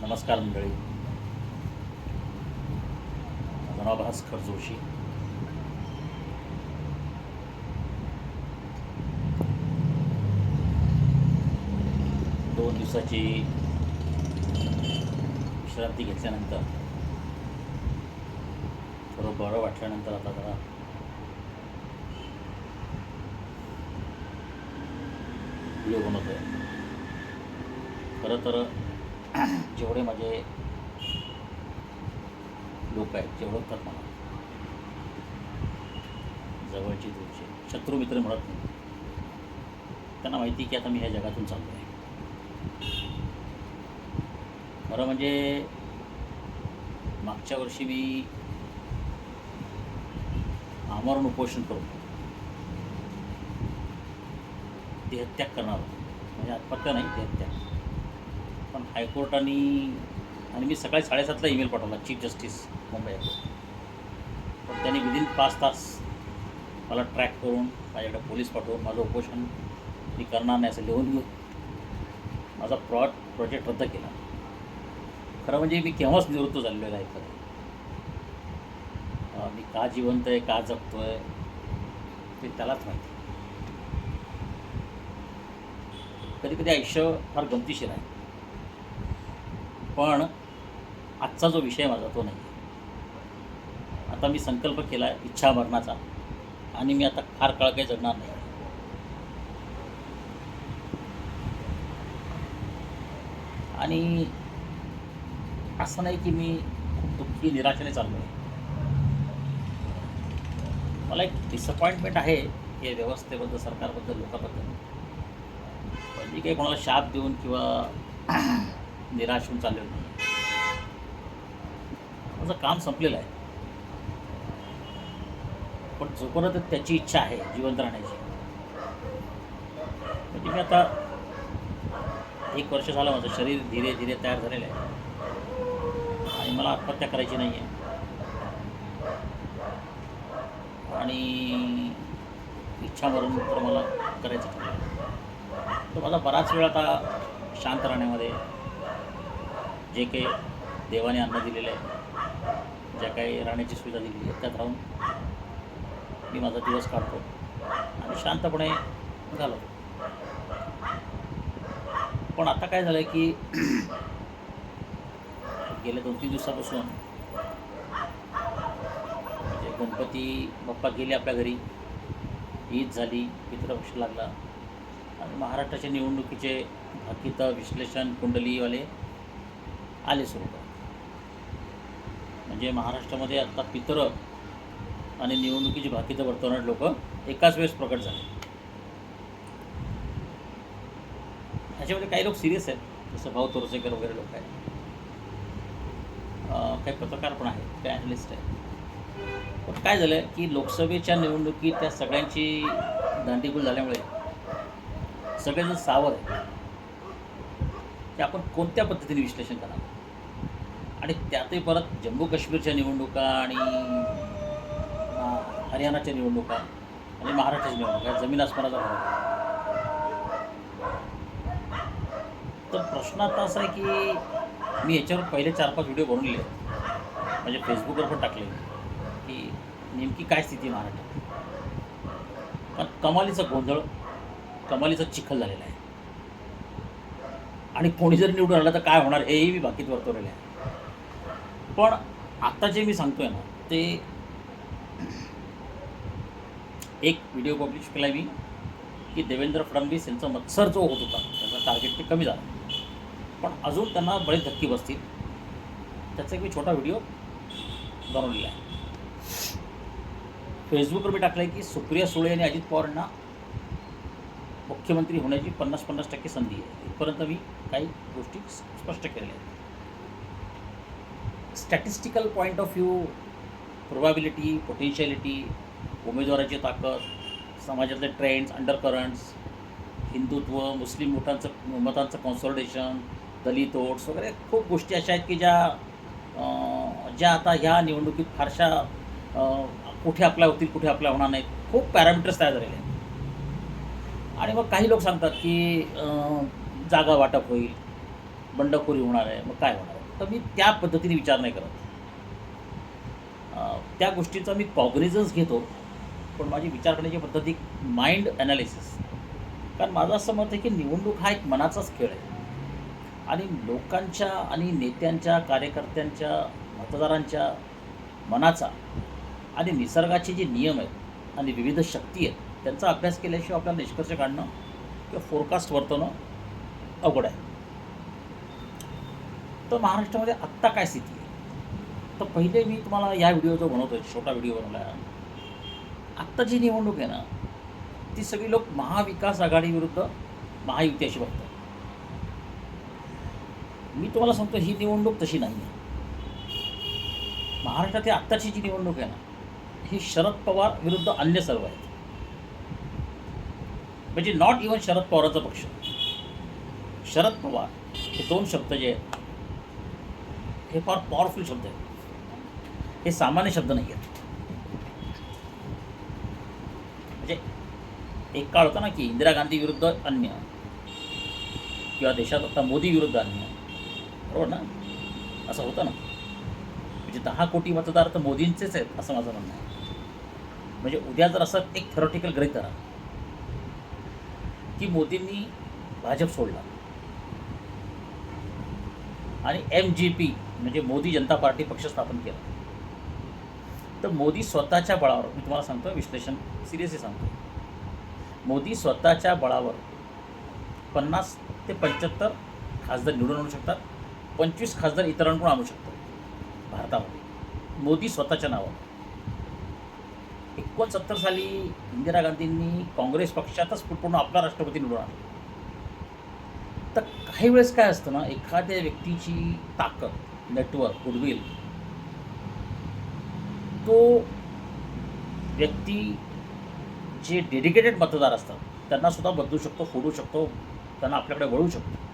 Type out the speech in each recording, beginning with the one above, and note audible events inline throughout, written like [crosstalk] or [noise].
नमस्कार मंडळी. माझं नाव भास्कर जोशी. दोन दिवसाची विश्रांती घेतल्यानंतर थोडं बरं वाटल्यानंतर आता जरा व्हिडिओ बनवतो आहे खरं तर जेवढे माझे लोक आहेत जेवढं होतात मला. जवळचे दूरचे शत्रू मित्र म्हणत नाही. त्यांना माहिती की आता मी ह्या जगातून चाललो आहे खरं म्हणजे मागच्या वर्षी मी आमरण उपोषण करून देहत्याग करणार होतो. म्हणजे आत्महत्या नाही देहत्याग. पण हायकोर्टाने आणि मी सकाळी साडेसातला ईमेल पाठवला chief justice Mumbai high court पण त्यांनी विदिन पाच तास मला ट्रॅक करून माझ्याकडे पोलीस पाठवून माझं उपोषण मी करणार नाही असं लिहून घेऊन माझा प्रॉ प्रोजेक्ट रद्द केला. खरं म्हणजे मी केव्हाच निवृत्त झालेलो आहे खरं. मी का जिवंत आहे का जगतो आहे ते त्यालाच माहिती. कधी कधी आयुष्य फार गमतीशीर आहे. पण आजचा जो विषय माझा तो नाही आता मी संकल्प केला आहे इच्छा मरणाचा आणि मी आता फार काळ काही जगणार नाही. आणि असं नाही की मी खूप दुःखी निराशेने चाललो आहे मला एक डिसअपॉइंटमेंट आहे हे व्यवस्थेबद्दल सरकारबद्दल लोकांबद्दल. म्हणजे काही कोणाला शाप देऊन किंवा निराश होऊन चाललेलो नाही माझं काम संपलेलं आहे. पण जोपर्यंत त्याची इच्छा आहे जिवंत राहण्याची म्हणजे मी आता एक वर्ष झालं माझं शरीर धीरे धीरे तयार झालेलं आहे. आणि मला आत्महत्या करायची नाही आहे आणि इच्छा मरून तर मला करायचं ठरलं. तर माझा बराच वेळ आता शांत राहण्यामध्ये जे काही देवाने अन्न दिलेलं आहे ज्या काही राहण्याची सुविधा दिलेली आहे त्यात राहून मी माझा दिवस काढतो आणि शांतपणे घालवतो. पण आता काय झालं आहे की [clears throat] गेल्या दोन तीन दिवसापासून म्हणजे गणपती बाप्पा गेले आपल्या घरी ईद झाली पितृपक्ष लागला आणि महाराष्ट्राच्या निवडणुकीचे भाकीत विश्लेषण कुंडलीवाले आले सुरू म्हणजे महाराष्ट्रामध्ये आता पितर आणि निवडणुकीची बाकीचं वर्तवणारे लोक एकाच वेळेस प्रकट झाले. ह्याच्यामध्ये काही लोक सिरियस आहेत. जसं भाऊ तोरसेकर वगैरे लोक आहेत. काही पत्रकार पण आहेत काही ॲनालिस्ट आहेत. पण काय झालं की लोकसभेच्या निवडणुकीत त्या सगळ्यांची दांडीगुल झाल्यामुळे सगळेजण सावध आहेत. की आपण कोणत्या पद्धतीने विश्लेषण करावं आणि त्यातही परत जम्मू काश्मीरच्या निवडणुका आणि हरियाणाच्या निवडणुका आणि महाराष्ट्राच्या निवडणुका जमीन आसमानाचा फरक तर प्रश्न आता असा आहे की मी याच्यावर पहिले चार पाच व्हिडिओ बनवले आहेत म्हणजे फेसबुकवर पण टाकले. की नेमकी काय स्थिती आहे महाराष्ट्रात? पण कमालीचा गोंधळ कमालीचा चिखल झालेला आहे. आणि कोणी जर निवडून आलं तर काय होणार हेही मी बाकीत वर्तवलेलं आहे. पण आत्ता जे मी सांगतोय ना ते एक व्हिडिओ पब्लिश केला मी की देवेंद्र फडणवीस यांचा मत्सर जो होत होता त्याचा टार्गेट ते कमी झाला. पण अजून त्यांना बरेच धक्के बसतील. त्याचा एक मी छोटा व्हिडिओ बनवलेला आहे. फेसबुकवर मी टाकलं आहे की सुप्रिया सुळे आणि अजित पवार यांना मुख्यमंत्री होण्याची पन्नास पन्नास टक्के संधी आहे. इथपर्यंत मी काही गोष्टी स्पष्ट केलेल्या आहेत. Statistical point of view probability potentiality उमेदवाराची ताकद समाजातले trends under currents Hindutva Muslim मतांचं मतांचं कॉन्सॉलिडेशन दलित ओट्स वगैरे खूप गोष्टी अशा आहेत की ज्या ज्या आता ह्या निवडणुकीत फारशा कुठे आपल्या होतील कुठे आपल्या होणार नाहीत खूप पॅरामीटर्स तयार झालेले आहेत. आणि मग काही लोक सांगतात की जागा वाटप होईल बंडखोरी होणार आहे मग काय होणार? तर मी त्या पद्धतीने विचार नाही करत. त्या गोष्टीचा मी कॉग्निझन्स घेतो पण माझी विचार करण्याची पद्धती माइंड ॲनालिसिस कारण माझं असं मत आहे की निवडणूक हा एक मनाचाच खेळ आहे. आणि लोकांच्या आणि नेत्यांच्या कार्यकर्त्यांच्या मतदारांच्या मनाचा आणि निसर्गाचे जे नियम आहेत आणि विविध शक्ती आहेत त्यांचा अभ्यास केल्याशिवाय आपल्याला निष्कर्ष काढणं किंवा फोरकास्ट वर्तवणं अवघड आहे. तर महाराष्ट्रामध्ये आत्ता काय स्थिती आहे? तर पहिले मी तुम्हाला या व्हिडिओ जो बनवतो छोटा व्हिडिओ बनवला आहे आत्ता जी निवडणूक आहे ना ती सगळी लोक महाविकास आघाडी विरुद्ध महायुती अशी बघतात. मी तुम्हाला सांगतो ही निवडणूक तशी नाही आहे महाराष्ट्रातली आत्ताची जी निवडणूक आहे ना ही शरद पवार विरुद्ध अन्य सर्व आहेत. म्हणजे नॉट इवन शरद पवारांचा पक्ष. शरद पवार हे दोन शब्द जे आहेत हे फार पॉवरफुल शब्द आहेत हे सामान्य शब्द नाही आहेत म्हणजे एक काळ होता ना की इंदिरा गांधी विरुद्ध अन्य किंवा देशात आता मोदी विरुद्ध अन्य बरोबर ना? असं होतं ना. म्हणजे दहा कोटी मतदार तर मोदींचेच आहेत असं माझं म्हणणं आहे. म्हणजे उद्या जर असं एक थेरॉटिकल गृहित करा की मोदींनी भाजप सोडला आणि एम जी पी म्हणजे मोदी जनता पार्टी पक्ष स्थापन केला. तर मोदी स्वतःच्या बळावर मी तुम्हाला सांगतो विश्लेषण सिरियसली सांगतो मोदी स्वतःच्या बळावर पन्नास ते पंच्याहत्तर खासदार निवडून आणू शकतात पंचवीस खासदार इतरांकडून आणू शकतात भारतामध्ये. मोदी स्वतःच्या नावावर. एकोणसत्तर साली इंदिरा गांधींनी काँग्रेस पक्षातच पूर्ण आपला राष्ट्रपती निवडून आणला. तर काही वेळेस काय असतं ना एखाद्या व्यक्तीची ताकद नेटवर्क गुडविल तो व्यक्ती जे डेडिकेटेड मतदार असतात त्यांना सुद्धा बदलू शकतो फोडू शकतो त्यांना आपल्याकडे वळू शकतो.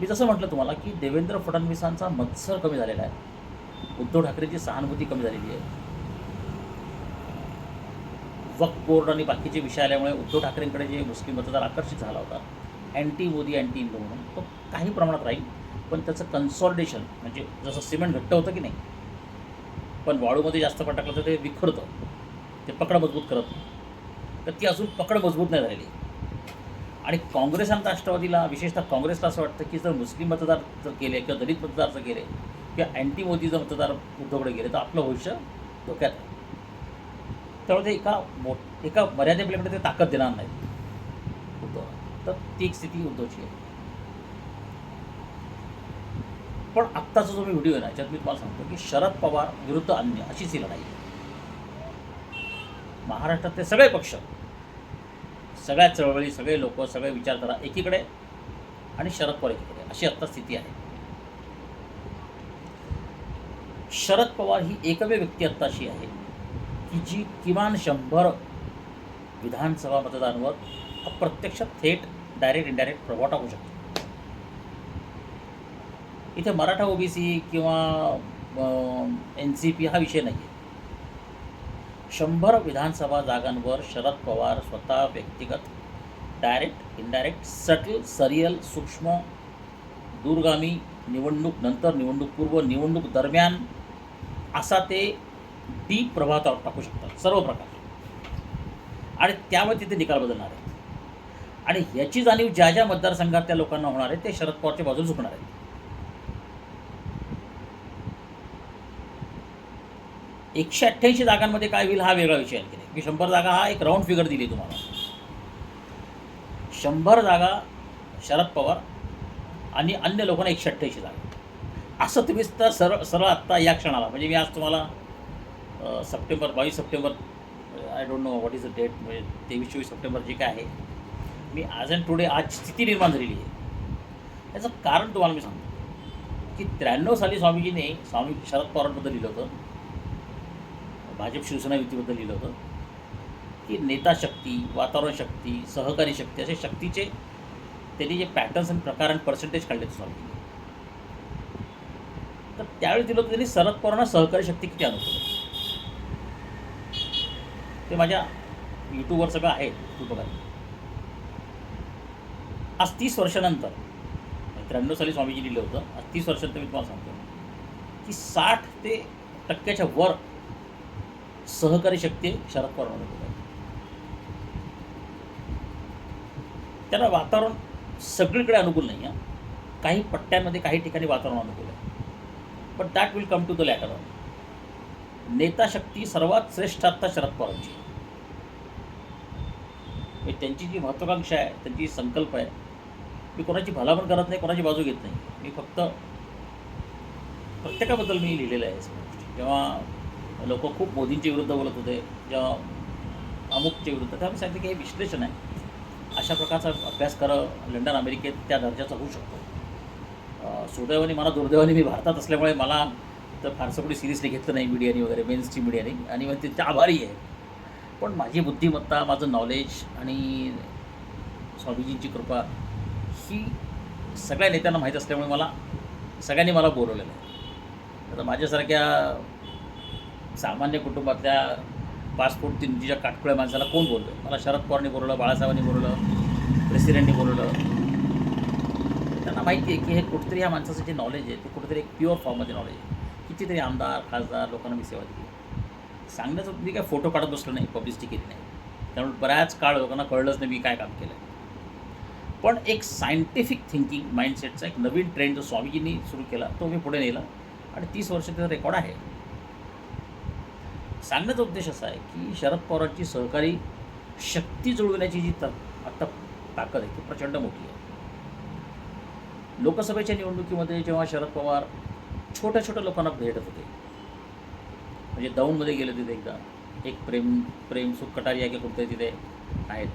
मी जसं म्हटलं तुम्हाला की देवेंद्र फडणवीसांचा मत्सर कमी झालेला आहे. उद्धव ठाकरेंची सहानुभूती कमी झालेली आहे. वक्फ बोर्ड आणि बाकीचे विषय आल्यामुळे उद्धव ठाकरेंकडे जे मुस्लिम मतदार आकर्षित झाला होता अँटी मोदी अँटी इंडो म्हणून तो काही प्रमाणात राहील. पण त्याचं कन्सॉल्टेशन म्हणजे जसं सिमेंट घट्ट होतं की नाही पण वाळूमध्ये जास्त पण टाकलं तर ते विखरतं. ते पकड मजबूत करत नाही. तर ती अजून पकड मजबूत नाही झालेली आणि काँग्रेस आणि राष्ट्रवादीला विशेषतः काँग्रेसला असं वाटतं की जर मुस्लिम मतदार जर गेले किंवा दलित मतदार जर गेले किंवा अँटी मोदी जर मतदार उद्धवकडे गेले तर आपलं भविष्य धोक्यात त्यामुळे ते एका मो एका मर्यादेपर्यंत ते ताकद देणार नाही तर ती एक स्थिती उद्धवची आहे. पण आत्ताचा जो मी व्हिडिओ आहे ना याच्यात मी तुम्हाला सांगतो की शरद पवार विरुद्ध अन्य अशीच ही लढाई आहे. महाराष्ट्रातले सगळे पक्ष सगळ्या चळवळी सगळे लोक सगळे विचारधारा एकीकडे आणि शरद पवार एकीकडे. अशी आत्ता स्थिती आहे. शरद पवार ही एकमेव व्यक्ती आत्ता अशी आहे की जी किमान शंभर विधानसभा मतदारांवर अप्रत्यक्ष थेट डायरेक्ट इनडायरेक्ट प्रभाव टाकू शकतो. इथे मराठा ओबीसी किंवा एन सी पी हा विषय नाही आहे शंभर विधानसभा जागांवर शरद पवार स्वतः व्यक्तिगत डायरेक्ट इनडायरेक्ट सटल सरियल सूक्ष्म दूरगामी निवडणूक नंतर निवडणूक पूर्व निवडणूक दरम्यान असा ते डीप प्रभाव टाकू शकतात सर्व प्रकार. आणि त्यामुळे तिथे निकाल बदलणार आहे. आणि ह्याची जाणीव ज्या ज्या मतदारसंघात त्या लोकांना होणार आहे ते शरद पवारच्या बाजूला झुकणार आहेत. एकशे अठ्ठ्याऐंशी जागांमध्ये काय होईल हा वेगळा विषय आणखी मी शंभर जागा हा एक राऊंड फिगर दिली तुम्हाला. शंभर जागा शरद पवार आणि अन्य लोकांना एकशे अठ्ठ्याऐंशी जागा. असं तुम्ही तर सरळ सरळ आत्ता या क्षणाला म्हणजे मी आज तुम्हाला सप्टेंबर बावीस September I don't know what is the date म्हणजे तेवीस चोवीस सप्टेंबर जे काय आहे मी आज अँड टुडे आज स्थिती निर्माण झालेली आहे. याचं कारण तुम्हाला मी सांगतो. की त्र्याण्णव साली स्वामीजीने स्वामी शरद पवारांबद्दल लिहिलं होतं. भाजप शिवसेना युतीबद्दल लिहिलं होतं. की नेता शक्ती वातावरण शक्ती सहकारी शक्ती असे शक्तीचे त्यांनी जे पॅटर्न्स आणि प्रकार आणि पर्सेंटेज काढले स्वामीजीने. तर त्यावेळी दिलं होतं त्यांनी शरद पवारांना सहकारी शक्ती किती अनुभव ते माझ्या यूट्यूबवर सगळं आहे. तू बघा. आज तीस वर्षानंतर त्र्याण्णव साली स्वामीजी लिहिलं होतं आज तीस वर्षात मी तुम्हाला सांगतो की साठ ते टक्क्याच्या वर सहकारी शक्ती शरद पवार आहे. त्याला वातावरण सगळीकडे अनुकूल नाही आहे. काही पट्ट्यांमध्ये काही ठिकाणी वातावरण अनुकूल आहे. पण that will come to the latter नेताशक्ती नेता शक्ती सर्वात श्रेष्ठ आत्ता शरद पवारांची. म्हणजे त्यांची जी महत्त्वाकांक्षा आहे त्यांची संकल्प आहे मी कोणाची भलामण करत नाही कोणाची बाजू घेत नाही. मी फक्त प्रत्येकाबद्दल मी लिहिलेलं आहे गोष्टी. जेव्हा लोक खूप मोदींच्या विरुद्ध बोलत होते जेव्हा अमुकच्या विरुद्ध तेव्हा मी सांगितलं की हे विश्लेषण आहे. अशा प्रकारचा अभ्यास करं लंडन अमेरिकेत त्या दर्जाचा होऊ शकतो. सुदैवाने मला दुर्दैवाने मी भारतात असल्यामुळे मला तर फारसं कोणी सिरियसली घेतलं नाही मीडियानी वगैरे मेन्सची स्ट्रीम मीडियाने. आणि मग ते आभारी आहे. पण माझी बुद्धिमत्ता माझं नॉलेज आणि स्वामीजींची कृपा ही सगळ्या नेत्यांना माहीत असल्यामुळे मला सगळ्यांनी मला बोलवलेलं आहे. आता माझ्यासारख्या सामान्य कुटुंबातल्या पाच फूट तीन इंचीच्या काटकुळ्या माणसाला कोण बोललं? मला शरद पवारनी बोलवलं बाळासाहेबांनी बोलवलं प्रेसिडेंटनी बोलवलं. त्यांना माहिती आहे की हे कुठेतरी ह्या माणसाचं जे नॉलेज आहे ते कुठेतरी एक प्युअर फॉर्ममध्ये नॉलेज आहे. कितीतरी आमदार खासदार लोकांना मी सेवा दिली. सांगण्याचं मी काय फोटो काढत बसलो नाही पब्लिसिटी केली नाही. त्यामुळे बऱ्याच काळ लोकांना कळलंच नाही मी काय काम केलं आहे पण एक सायंटिफिक थिंकिंग माइंडसेटचा एक नवीन ट्रेंड जो स्वामीजींनी सुरू केला तो मी पुढे नेला. आणि तीस वर्ष त्याचा रेकॉर्ड आहे. सांगण्याचा उद्देश असा आहे की शरद पवारांची सहकारी शक्ती जुळविण्याची जी त आत्ता ताकद आहे ती प्रचंड मोठी आहे. लोकसभेच्या निवडणुकीमध्ये जेव्हा शरद पवार छोट्या छोट्या लोकांना भेटत होते म्हणजे दौंडमध्ये गेले तिथे एकदा. एक प्रेम प्रेम सुख कटारिया की कोणतरी तिथे आहेत.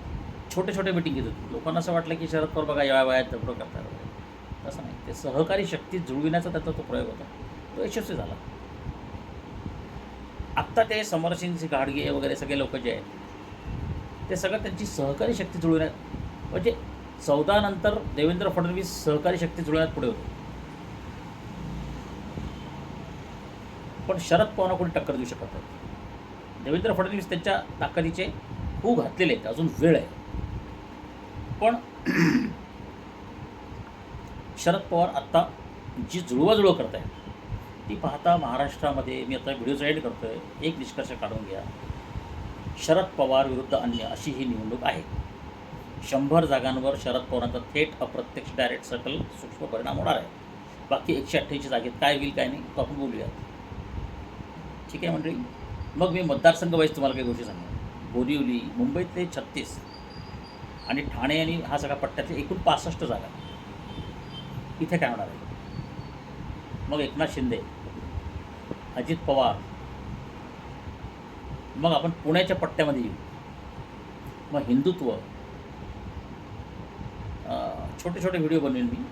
छोटे छोटे मिटिंग घेत होते लोकांना असं वाटलं की शरद पवार बघा या वयात दबडं करतात वगैरे. तसं नाही. ते सहकारी शक्ती जुळविण्याचा त्याचा तो प्रयोग होता. तो यशस्वी झाला. आत्ता ते समरसिंग घाडगे वगैरे सगळे लोक जे आहेत ते सगळं त्यांची सहकारी शक्ती जुळविण्यात म्हणजे चौदा नंतर देवेंद्र फडणवीस सहकारी शक्ती जुळण्यात पुढे होते. पण शरद पवारांना कोणी टक्कर देऊ शकत नाही. देवेंद्र फडणवीस त्यांच्या ताकदीचे खूप घातलेले आहेत. अजून वेळ आहे. पण शरद पवार आत्ता जी जुळवाजुळव करत आहेत ती पाहता महाराष्ट्रामध्ये मी आता व्हिडिओ एंड करतो आहे एक निष्कर्ष काढून घ्या. शरद पवार विरुद्ध अन्य अशी ही निवडणूक आहे. शंभर जागांवर शरद पवारांचा थेट अप्रत्यक्ष डायरेक्ट सकल सूक्ष्म परिणाम होणार आहे. बाकी एकशे अठ्ठ्याऐंशी जागेत काय होईल काय नाही तो आपण बोलूया ठीक आहे मंडळी? मग मी मतदारसंघ वाईज तुम्हाला काही गोष्टी सांगणार. बोरिवली मुंबईतले छत्तीस आणि ठाणे आणि हा सगळा पट्ट्यातले एकूण पासष्ट जागा. इथे काय होणार आहे? मग एकनाथ शिंदे अजित पवार मग आपण पुण्याच्या पट्ट्यामध्ये येऊ. मग हिंदुत्व. छोटे छोटे व्हिडिओ बनवेन मी.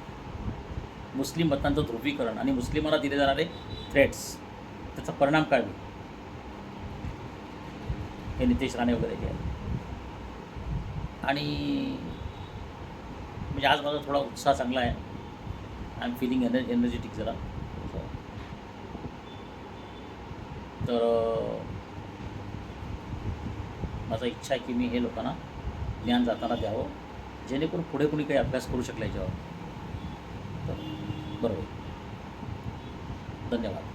मुस्लिम मतांचं ध्रुवीकरण आणि मुस्लिमांना दिले जाणारे थ्रेट्स त्याचा परिणाम काय होईल? हे नितेश राणे वगैरे जे आणि म्हणजे आज माझा थोडा उत्साह चांगला आहे. आय एम फिलिंग एनर् एनर्जेटिक जरा. तर माझा इच्छा आहे की मी हे लोकांना ज्ञान जाताना द्यावं जेणेकरून पुढे कोणी काही अभ्यास करू शकला याच्यावर. तर बरोबर. धन्यवाद.